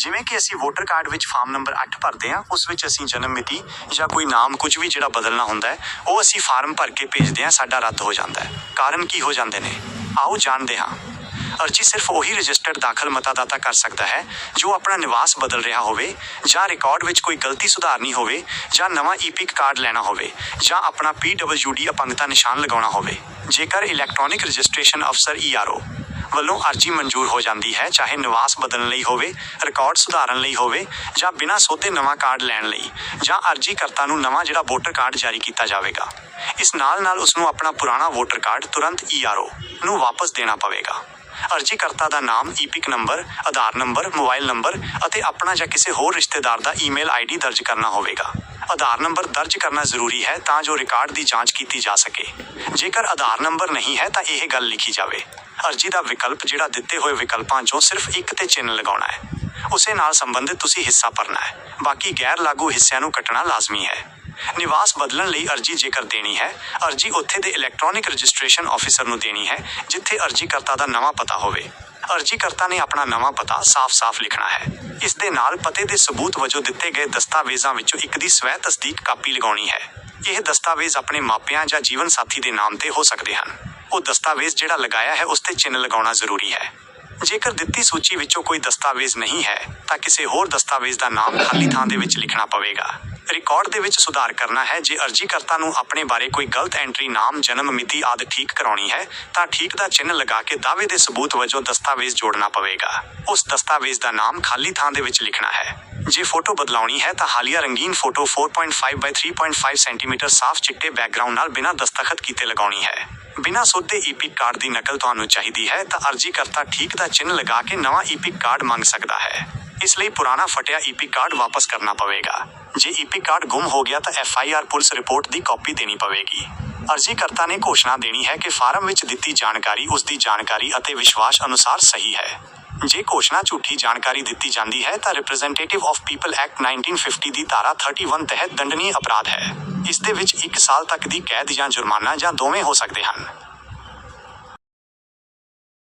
ਜਿਵੇਂ ਕਿ ਅਸੀਂ ਵੋਟਰ ਕਾਰਡ ਵਿੱਚ ਫਾਰਮ ਨੰਬਰ 8 ਭਰਦੇ ਹਾਂ, ਉਸ ਵਿੱਚ ਅਸੀਂ ਜਨਮ ਮਿਤੀ ਜਾਂ ਕੋਈ ਨਾਮ ਕੁਝ ਵੀ ਜਿਹੜਾ ਬਦਲਣਾ ਹੁੰਦਾ ਹੈ, ਉਹ ਅਸੀਂ ਫਾਰਮ ਭਰ ਕੇ ਭੇਜਦੇ ਹਾਂ, ਸਾਡਾ ਰੱਦ ਹੋ ਜਾਂਦਾ ਹੈ। ਕਾਰਨ ਕੀ ਹੋ ਜਾਂਦੇ ਨੇ? ਆਓ ਜਾਣਦੇ ਹਾਂ। ਅਰਜੀ ਸਿਰਫ ਉਹੀ ਰਜਿਸਟਰਡ ਦਾਖਲ ਮਤਦਾਤਾ ਕਰ ਸਕਦਾ ਹੈ, ਜੋ ਆਪਣਾ ਨਿਵਾਸ ਬਦਲ ਰਿਹਾ ਹੋਵੇ, ਜਾਂ ਰਿਕਾਰਡ ਵਿੱਚ ਕੋਈ ਗਲਤੀ ਸੁਧਾਰਨੀ ਹੋਵੇ, ਜਾਂ ਨਵਾਂ ਈਪਿਕ ਕਾਰਡ ਲੈਣਾ ਹੋਵੇ, ਜਾਂ ਆਪਣਾ PWD ਅਪੰਗਤਾ ਨਿਸ਼ਾਨ ਲਗਾਉਣਾ ਹੋਵੇ। ਜੇਕਰ ਇਲੈਕਟ੍ਰੋਨਿਕ ਰਜਿਸਟ੍ਰੇਸ਼ਨ ਅਫਸਰ ERO ਵੱਲੋਂ ਅਰਜੀ ਮਨਜ਼ੂਰ ਹੋ ਜਾਂਦੀ ਹੈ, ਚਾਹੇ ਨਿਵਾਸ ਬਦਲਣ ਲਈ ਹੋਵੇ ਰਿਕਾਰਡ ਸੁਧਾਰਨ ਲਈ ਹੋਵੇ, ਜਾਂ ਬਿਨਾਂ ਸੋਧੇ ਨਵਾਂ ਕਾਰਡ ਲੈਣ ਲਈ, ਜਾਂ ਅਰਜ਼ੀ ਕਰਤਾ ਨੂੰ ਨਵਾਂ ਜਿਹੜਾ ਵੋਟਰ ਕਾਰਡ ਜਾਰੀ ਕੀਤਾ ਜਾਵੇਗਾ। ਇਸ ਨਾਲ ਨਾਲ ਉਸ ਨੂੰ ਆਪਣਾ ਪੁਰਾਣਾ ਵੋਟਰ ਕਾਰਡ ਤੁਰੰਤ ERO ਨੂੰ ਵਾਪਸ ਦੇਣਾ ਪਵੇਗਾ। ਅਰਜੀਕਰਤਾ ਦਾ ਨਾਮ EPIC number Aadhaar number mobile number ਅਤੇ ਆਪਣਾ ਜਾਂ ਕਿਸੇ ਹੋਰ ਰਿਸ਼ਤੇਦਾਰ ਦਾ ਈਮੇਲ ਆਈਡੀ ਦਰਜ ਕਰਨਾ ਹੋਵੇਗਾ। ਆਧਾਰ ਨੰਬਰ ਦਰਜ ਕਰਨਾ ਜ਼ਰੂਰੀ ਹੈ ਤਾਂ ਜੋ ਰਿਕਾਰਡ ਦੀ ਜਾਂਚ ਕੀਤੀ ਜਾ ਸਕੇ। ਜੇਕਰ ਆਧਾਰ ਨੰਬਰ ਨਹੀਂ ਹੈ ਤਾਂ ਇਹ ਗੱਲ ਲਿਖੀ ਜਾਵੇ। ਅਰਜੀ ਦਾ ਵਿਕਲਪ ਜਿਹੜਾ ਦਿੱਤੇ ਹੋਏ ਵਿਕਲਪਾਂ 'ਚੋਂ ਸਿਰਫ ਇੱਕ ਤੇ ਚਿੰਨ੍ਹ ਲਗਾਉਣਾ ਹੈ। ਉਸੇ ਨਾਲ ਸੰਬੰਧਿਤ ਤੁਸੀਂ ਹਿੱਸਾ ਭਰਨਾ ਹੈ। ਬਾਕੀ ਗੈਰ ਲਾਗੂ ਹਿੱਸਿਆਂ ਨੂੰ ਕੱਟਣਾ ਲਾਜ਼ਮੀ ਹੈ। ਨਿਵਾਸ ਬਦਲਣ ਲਈ ਅਰਜੀ ਜੇਕਰ ਦੇਣੀ ਹੈ, ਅਰਜੀ ਉੱਥੇ ਦੇ ਇਲੈਕਟ੍ਰੋਨਿਕ ਰਜਿਸਟ੍ਰੇਸ਼ਨ ਆਫੀਸਰ ਨੂੰ ਦੇਣੀ ਹੈ, ਜਿੱਥੇ ਅਰਜੀਕਰਤਾ ਦਾ ਨਵਾਂ ਪਤਾ ਹੋਵੇ। ਅਰਜੀਕਰਤਾ ਨੇ ਆਪਣਾ ਨਵਾਂ ਪਤਾ ਸਾਫ਼-ਸਾਫ਼ ਲਿਖਣਾ ਹੈ। ਇਸ ਦੇ ਨਾਲ ਪਤੇ ਦੇ ਸਬੂਤ ਵਜੋਂ ਦਿੱਤੇ ਗਏ ਦਸਤਾਵੇਜ਼ਾਂ ਵਿੱਚੋਂ ਇੱਕ ਦੀ ਸਵੈ ਤਸਦੀਕ ਕਾਪੀ ਲਗਾਉਣੀ ਹੈ। ਇਹ ਦਸਤਾਵੇਜ਼ ਆਪਣੇ ਮਾਪਿਆਂ ਜਾਂ ਜੀਵਨ ਸਾਥੀ ਦੇ ਨਾਮ ਤੇ ਹੋ ਸਕਦੇ ਹਨ। ਉਹ ਦਸਤਾਵੇਜ਼ ਜਿਹੜਾ ਲਗਾਇਆ ਹੈ, ਉਸ ਤੇ ਚਿੰਨ੍ਹ ਲਗਾਉਣਾ ਜ਼ਰੂਰੀ ਹੈ। ਜੇਕਰ ਦਿੱਤੀ ਸੂਚੀ ਵਿੱਚੋਂ ਕੋਈ ਦਸਤਾਵੇਜ਼ ਨਹੀਂ ਹੈ, ਤਾਂ ਕਿਸੇ ਹੋਰ ਦਸਤਾਵੇਜ਼ ਦਾ ਨਾਮ ਖਾਲੀ ਥਾਂ ਦੇ ਵਿੱਚ ਲਿਖਣਾ ਪਵੇਗਾ। ਰਿਕਾਰਡ ਦੇ ਵਿੱਚ ਸੁਧਾਰ ਕਰਨਾ ਹੈ। ਜੇ ਅਰਜੀਕਰਤਾ ਨੂੰ ਆਪਣੇ ਬਾਰੇ ਕੋਈ ਗਲਤ ਐਂਟਰੀ ਨਾਮ, ਜਨਮ, ਮਿਤੀ, ਆਦਿ ਠੀਕ ਕਰਾਉਣੀ ਹੈ, ਤਾਂ ਠੀਕ ਦਾ ਚਿੰਨ੍ਹ ਲਗਾ ਕੇ ਦਾਅਵੇ ਦੇ ਸਬੂਤ ਵਜੋਂ ਦਸਤਾਵੇਜ਼ ਜੋੜਨਾ ਪਵੇਗਾ। ਉਸ ਦਸਤਾਵੇਜ਼ ਦਾ ਨਾਮ ਖਾਲੀ ਥਾਂ ਦੇ ਵਿੱਚ ਲਿਖਣਾ ਹੈ। ਜੇ ਫੋਟੋ ਬਦਲਾਉਣੀ ਹੈ, ਤਾਂ ਹਾਲੀਆ ਰੰਗੀਨ ਫੋਟੋ 4.5 ਬਾਈ 3.5 ਸੈਂਟੀਮੀਟਰ ਸਾਫ਼ ਚਿੱਟੇ ਬੈਕਗ੍ਰਾਉਂਡ ਨਾਲ ਬਿਨਾਂ ਦਸਤਖਤ ਕੀਤੇ ਲਗਾਉਣੀ ਹੈ। ਬਿਨਾਂ ਸੋਧੇ ਈਪਿਕ ਕਾਰਡ ਦੀ ਨਕਲ ਤੁਹਾਨੂੰ ਚਾਹੀਦੀ ਹੈ, ਤਾਂ ਅਰਜੀਕਰਤਾ ਠੀਕ ਦਾ ਚਿੰਨ੍ਹ ਲਗਾ ਕੇ ਨਵਾਂ ਈਪਿਕ ਕਾਰਡ ਮੰਗ ਸਕਦਾ ਹੈ। ਇਸ ਲਈ ਪੁਰਾਣਾ ਫਟਿਆ ਈਪਿਕ ਕਾਰਡ ਵਾਪਸ ਕਰਨਾ ਪਵੇਗਾ। ਜੇ ਈਪਿਕ ਕਾਰਡ ਗੁੰਮ ਹੋ ਗਿਆ ਤਾਂ ਐਫਆਈਆਰ ਪੁਲਿਸ ਰਿਪੋਰਟ ਦੀ ਕਾਪੀ ਦੇਣੀ ਪਵੇਗੀ। ਅਰਜੀਕਰਤਾ ਨੇ ਘੋਸ਼ਣਾ ਦੇਣੀ ਹੈ ਕਿ ਫਾਰਮ ਵਿੱਚ ਦਿੱਤੀ ਜਾਣਕਾਰੀ ਉਸ ਦੀ ਜਾਣਕਾਰੀ ਅਤੇ ਵਿਸ਼ਵਾਸ ਅਨੁਸਾਰ ਸਹੀ ਹੈ। ਜੇ ਘੋਸ਼ਣਾ ਝੂਠੀ ਜਾਣਕਾਰੀ ਦਿੱਤੀ ਜਾਂਦੀ ਹੈ ਤਾਂ ਰਿਪਰੈਜ਼ੈਂਟੇਟਿਵ ਆਫ ਪੀਪਲ ਐਕਟ 1950 ਦੀ ਧਾਰਾ 31 ਤਹਿਤ ਦੰਡਨੀय ਅਪਰਾਧ ਹੈ। ਇਸ ਦੇ ਵਿੱਚ 1 ਸਾਲ ਤੱਕ ਦੀ ਕੈਦ ਜਾਂ ਜੁਰਮਾਨਾ ਜਾਂ ਦੋਵੇਂ ਹੋ ਸਕਦੇ ਹਨ।